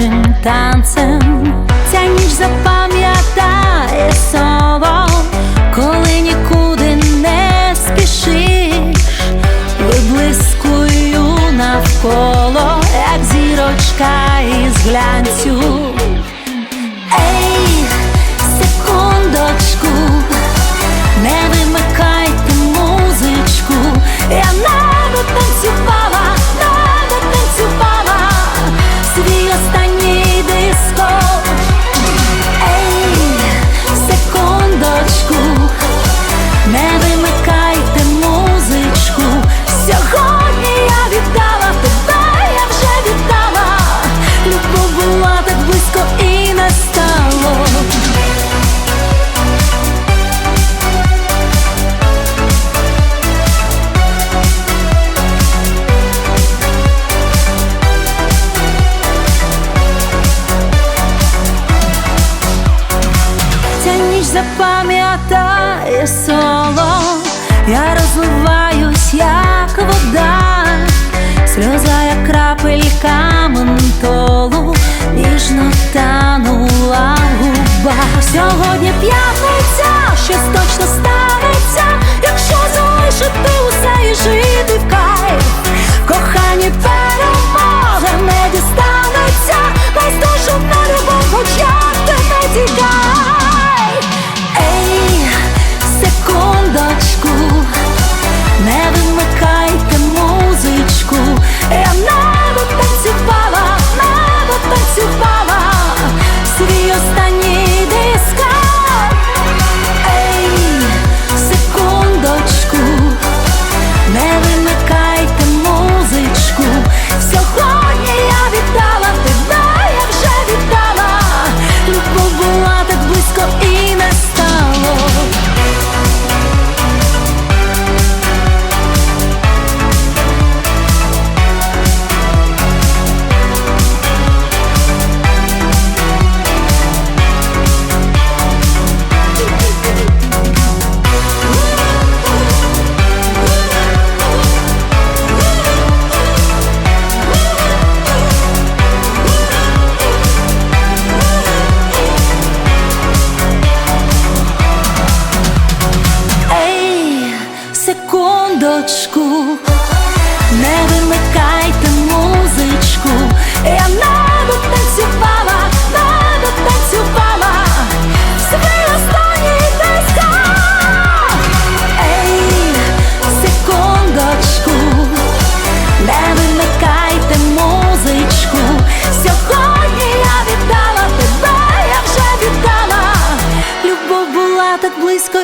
нашим танцем, ця ніч запам'ятає слово, коли нікуди не спішиш, виблискую навколо, як зірочка із глянцю. запам'ятає соло, я розливаю. сорочку, не вимикайте музичку, я не дотанцювала, не дотанцювала, свій останній танцька. Ей, секундочку, не вимикайте музичку, сьогодні я віддала тебе, я вже віддала, любов була так близько.